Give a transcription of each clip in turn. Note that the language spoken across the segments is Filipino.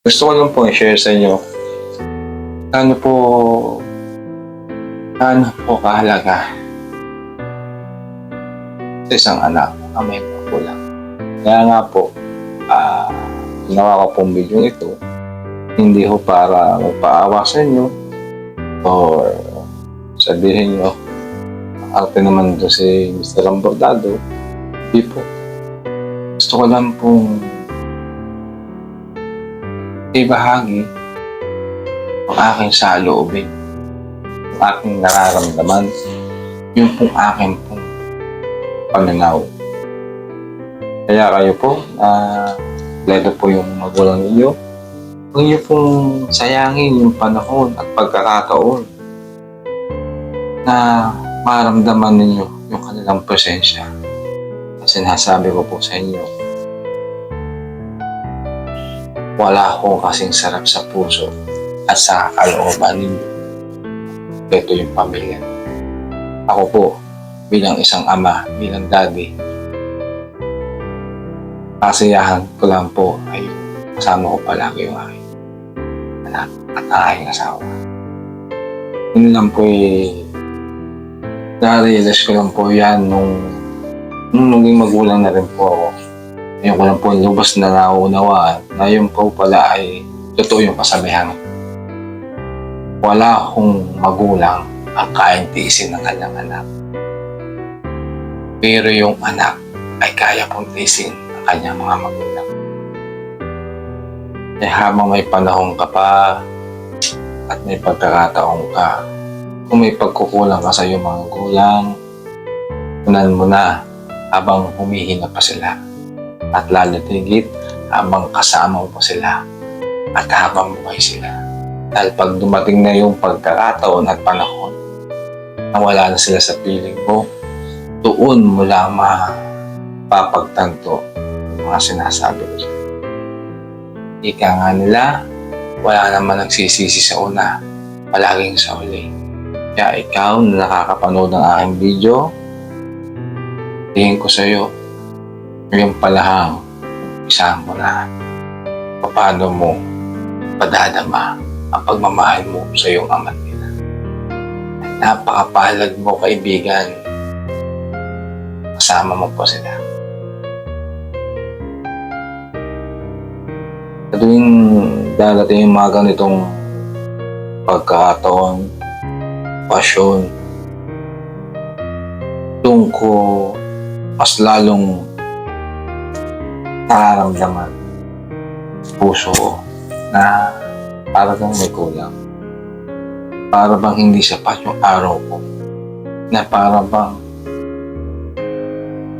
Gusto ko lang po i-share sa inyo ano po ano po kahalaga sa isang anak na may magulang. Kaya nga po, ah ginawa ko pong video ito, hindi ho para magpaawa sa inyo or sabihin nyo, arte naman to si Mr. Lambordado. Hindi po. Gusto ko lang pong ibahagi ang aking saloobin, ang aking nararamdaman, yung pong aking pong pananaw. Kaya kayo po, na leto po yung magulang ninyo, huwag niyo pong sayangin yung panahon at pagkakataon na maramdaman ninyo yung kanilang presensya. Kasi sinasabi ko po sa inyo, wala akong kasing sarap sa puso at sa kalooban ninyo. Ito yung pamilya. Ako po, bilang isang ama, bilang daddy, kasiyahan ko lang po ay kasama ko palagi yung aking anak at aking asawa. Yun lang po eh, na-realize ko lang po yan nung, nung naging magulang na rin po ako. Ngayon ko lang po lubos na nauunawaan na yun po pala ay totoo yung kasabihan. Wala akong magulang ang kayang tiisin ng kanyang anak. Pero yung anak ay kaya pong tiisin ang kanyang mga magulang. Eh habang may panahon ka pa at may pagkakataon ka, kung may pagkukulang ka sa iyong mga gulang, tunan mo na habang humihina pa sila. At lalo tigit habang kasama mo sila at habang buhay sila. Dahil pag dumating na yung pagkakataon at panahon na wala na sila sa piling mo, doon mo lang mapapagtanto yung mga sinasabi ko. Ika nga nila, wala naman nagsisisi sa una, palaging sa huli. Kaya ikaw na nakakapanood ng aking video, tingin ko sa'yo, yung palahang, isahan mo na paano mo padadama ang pagmamahal mo sa iyong ama't ina. Napakapalad mo, kaibigan. Kasama mo po sila. Sa tuwing darating yung mga ganitong pagkataon, pasyon, doon ko mas lalong nararamdaman puso ko na para bang may kulang. Para bang hindi sapat yung araw ko. Na para bang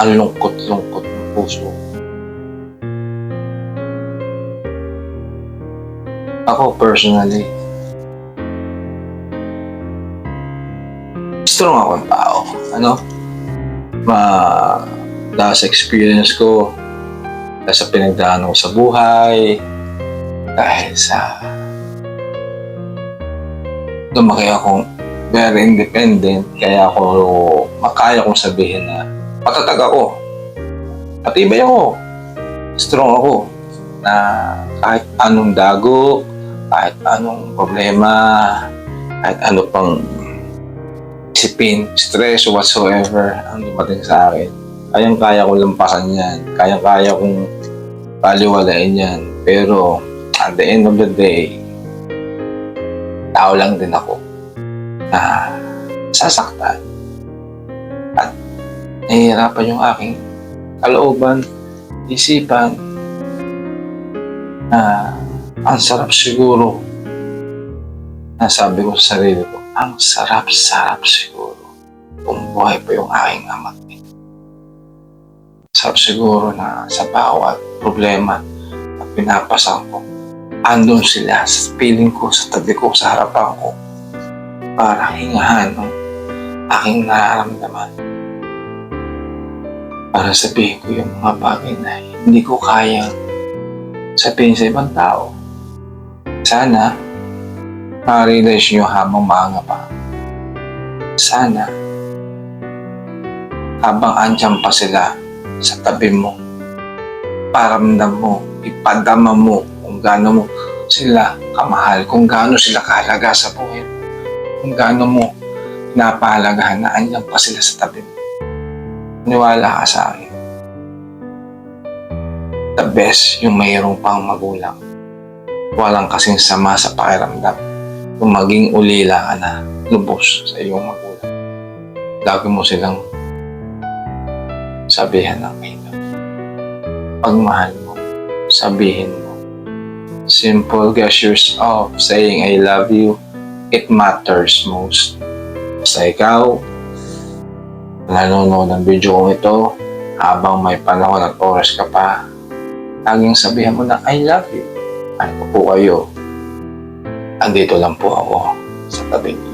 ang lungkot-lungkot ng puso ko. Ako personally, strong akong tao. Ano? Ma sa experience ko, dahil sa pinagdaanan ko sa buhay, dahil sa lumaki akong very independent, kaya ako makaya kong sabihin na matatag ako. Patibay ako. Strong ako. Na kahit anong dago, kahit anong problema, kahit ano pang isipin, stress, whatsoever, ang dumating sa akin, kayang-kaya kong lampasan yan. Kayang-kaya kong paliwalain yan. Pero, at the end of the day, tao lang din ako na sasaktan. At nahihirapan yung aking kalooban, isipan, na ang sarap siguro na sabi ko sa sarili ko, ang sarap-sarap siguro kung buhay pa yung aking ama. Sarap siguro na sa bawat problema na pinapasan ko, andun sila sa piling ko, sa tabi ko, sa harapan ko para hingahan ng aking nararamdaman. Para sabihin ko yung mga bagay na hindi ko kayang sabihin sa ibang tao. Sana, ma-realize nyo habang maaga pa. Sana, habang andyan pa sila sa tabi mo, paramdam mo, ipadama mo kung gaano mo sila kamahal, kung gaano sila kahalaga sa buhay kung gaano mo napahalagahan na andyan pa sila sa tabi mo. Niwala ka sa akin. The best yung mayroong pang magulang. Walang kasing sama sa pakiramdam. Kung maging ulila ka na lubos sa iyong magulang. Lagi mo silang sabihan ng you. Pagmahal mo, sabihin mo. Simple gestures of saying I love you, it matters most. Basta ikaw, nanonood ng video kong ito, habang may panahon at oras ka pa, laging sabihan mo na I love you. Ano po kayo? Andito lang po ako sa tabi niyo.